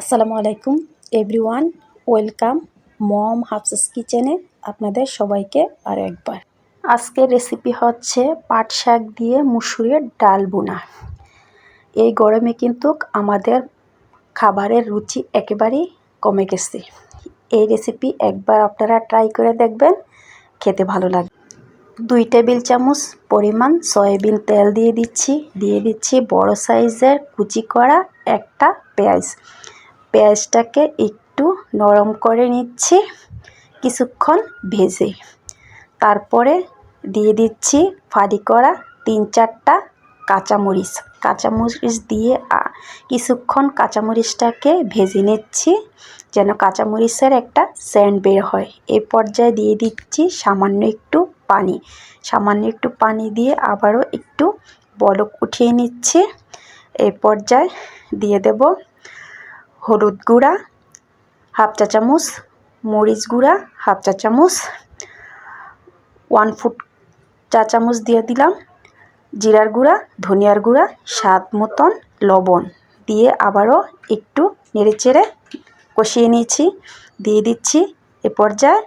আসসালামু আলাইকুম, everyone, welcome মম হাফসাস কিচেনে আপনাদের সবাইকে আর একবার। আজকের রেসিপি হচ্ছে পাট শাক দিয়ে মুসুরের ডাল বোনা এই গরমে কিন্তু আমাদের খাবারের রুচি একেবারেই কমে গেছে। এই রেসিপি একবার আপনারা ট্রাই করে দেখবেন, খেতে ভালো লাগে দুই টেবিল চামচ পরিমাণ সয়াবিন তেল দিয়ে দিচ্ছি। দিয়ে দিচ্ছি বড় সাইজের কুচি করা একটা পেঁয়াজ। পেঁয়াজটাকে একটু নরম করে নিচ্ছি কিছুক্ষণ ভেজে। তারপরে দিয়ে দিচ্ছি ফাড়ি করা তিন চারটা কাঁচামরিচ। কাঁচামরিচ দিয়ে কিছুক্ষণ কাঁচামরিচটাকে ভেজে নিচ্ছি যেন কাঁচামরিচের একটা স্যান্ড বের হয়। এই পর্যায়ে দিয়ে দিচ্ছি সামান্য একটু পানি। সামান্য একটু পানি দিয়ে আবারও একটু বলক উঠিয়ে নিচ্ছি। এই পর্যায়ে দিয়ে দেব হলুদ গুঁড়া, হাফ চা চামচ, মরিচ গুঁড়া, হাফ চা চামচ ওয়ান ফুট চা চামচ দিয়ে দিলাম। জিরার গুঁড়া, ধনিয়ার গুঁড়া, স্বাদ মতন লবণ দিয়ে আবারও একটু নেড়েচেড়ে কষিয়ে নিয়েছি। দিয়ে দিচ্ছি এ পর্যায়ে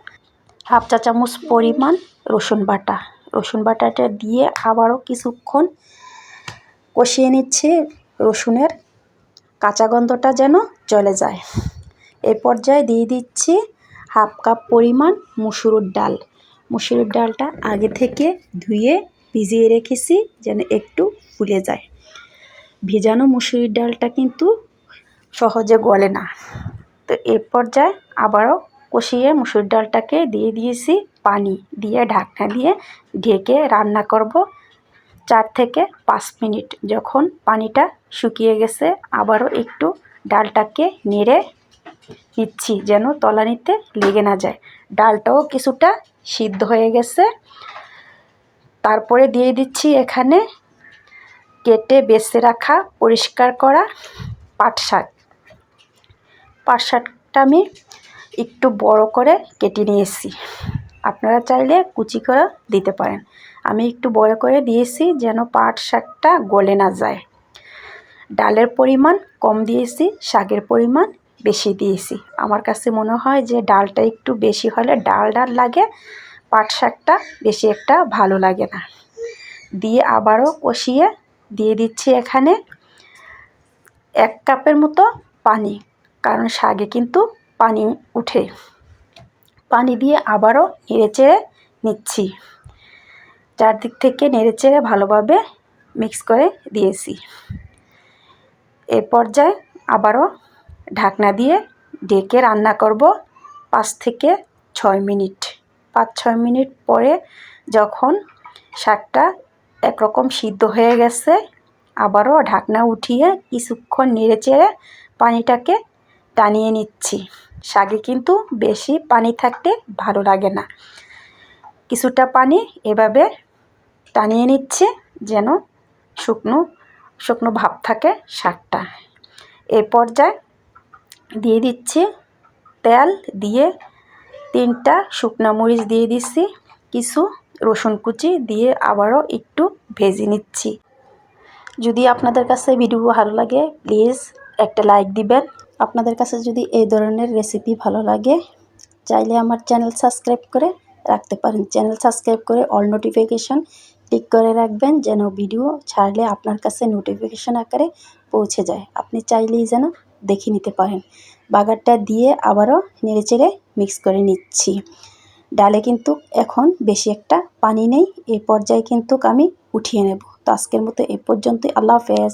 হাফ চা চামচ পরিমাণ রসুন বাটা। রসুন বাটাটা দিয়ে আবারও কিছুক্ষণ কষিয়ে নিচ্ছি রসুনের কাঁচা গন্ধটা যেন চলে যায়। এ পর্যায়ে দিয়ে দিচ্ছি হাফ কাপ পরিমাণ মুসুর ডাল। মুসুর ডালটা আগে থেকে ধুয়ে ভিজিয়ে রেখেছি যেন একটু ফুলে যায়। ভিজানো মুসুরির ডালটা কিন্তু সহজে গলে না। তো এ পর্যায়ে আবারও কষিয়ে মুসুর ডালটাকে দিয়ে দিয়েছি পানি দিয়ে ঢাকনা দিয়ে ঢেকে রান্না করব চার থেকে পাঁচ মিনিট। যখন পানিটা শুকিয়ে গেছে। আবারও একটু ডালটাকে নেড়ে নিচ্ছি যেন তলানিতে লেগে না যায়। ডালটাও কিছুটা সিদ্ধ হয়ে গেছে। তারপরে দিয়ে দিচ্ছি এখানে কেটে বেছে রাখা পরিষ্কার করা পাট শাক। পাট শাকটা আমি একটু বড় করে কেটে নিয়েছি। আপনারা চাইলে কুচি করে দিতে পারেন। আমি একটু বড় করে দিয়েছি যেন পাট শাকটা গলে না যায়। ডালের পরিমাণ কম দিয়েছি, শাকের পরিমাণ বেশি দিয়েছি। আমার কাছে মনে হয় যে ডালটা একটু বেশি হলে ডাল ডাল লাগে, পাট শাকটা বেশি একটা ভালো লাগে না। দিয়ে আবারও কষিয়ে দিয়ে দিচ্ছি এখানে এক কাপের মতো পানি, কারণ শাকে কিন্তু পানি উঠে। পানি দিয়ে আবারও নেড়েচেড়ে নিচ্ছি। চারদিক থেকে নেড়েচেড়ে ভালোভাবে মিক্স করে দিয়েছি। এ পর্যায়ে আবারও ঢাকনা দিয়ে ডেকে রান্না করব পাঁচ থেকে ছয় মিনিট। পাঁচ, ছয় মিনিট পরে যখন শাকটা একরকম সিদ্ধ হয়ে গেছে, আবারও ঢাকনা উঠিয়ে কিছুক্ষণ নেড়ে চেড়ে পানিটাকে টানিয়ে নিচ্ছি। শাকে কিন্তু বেশি পানি থাকতে ভালো লাগে না। কিছুটা পানি এভাবে টানিয়ে নিচ্ছে যেন শুকনো শুকনো ভাব থাকে শাকটা। এ পর্যায়ে দিয়ে দিচ্ছি তেল, দিয়ে তিনটা শুকনো মরিচ দিয়ে দিচ্ছি, কিছু রসুন কুচি দিয়ে আবারও একটু ভেজে নিচ্ছি। যদি আপনাদের কাছে ভিডিও ভালো লাগে, প্লিজ একটা লাইক দিবেন। আপনাদের কাছে যদি এই ধরনের রেসিপি ভালো লাগে, চাইলে আমার চ্যানেল সাবস্ক্রাইব করে রাখতে পারেন। চ্যানেল সাবস্ক্রাইব করে অল নোটিফিকেশন ক্লিক করে রাখবেন যেন ভিডিও ছাড়লে আপনার কাছে নোটিফিকেশন আকারে পৌঁছে যায়। আপনি চাইলেই যেন দেখে নিতে পারেন। বাগারটা দিয়ে আবারও নেড়ে চেড়ে মিক্স করে নিচ্ছি। ডালে কিন্তু এখন বেশি একটা পানি নেই। এ পর্যায়ে কিন্তু আমি উঠিয়ে নেব। তো আজকের মতো এ পর্যন্তই। আল্লাহ হাফেজ।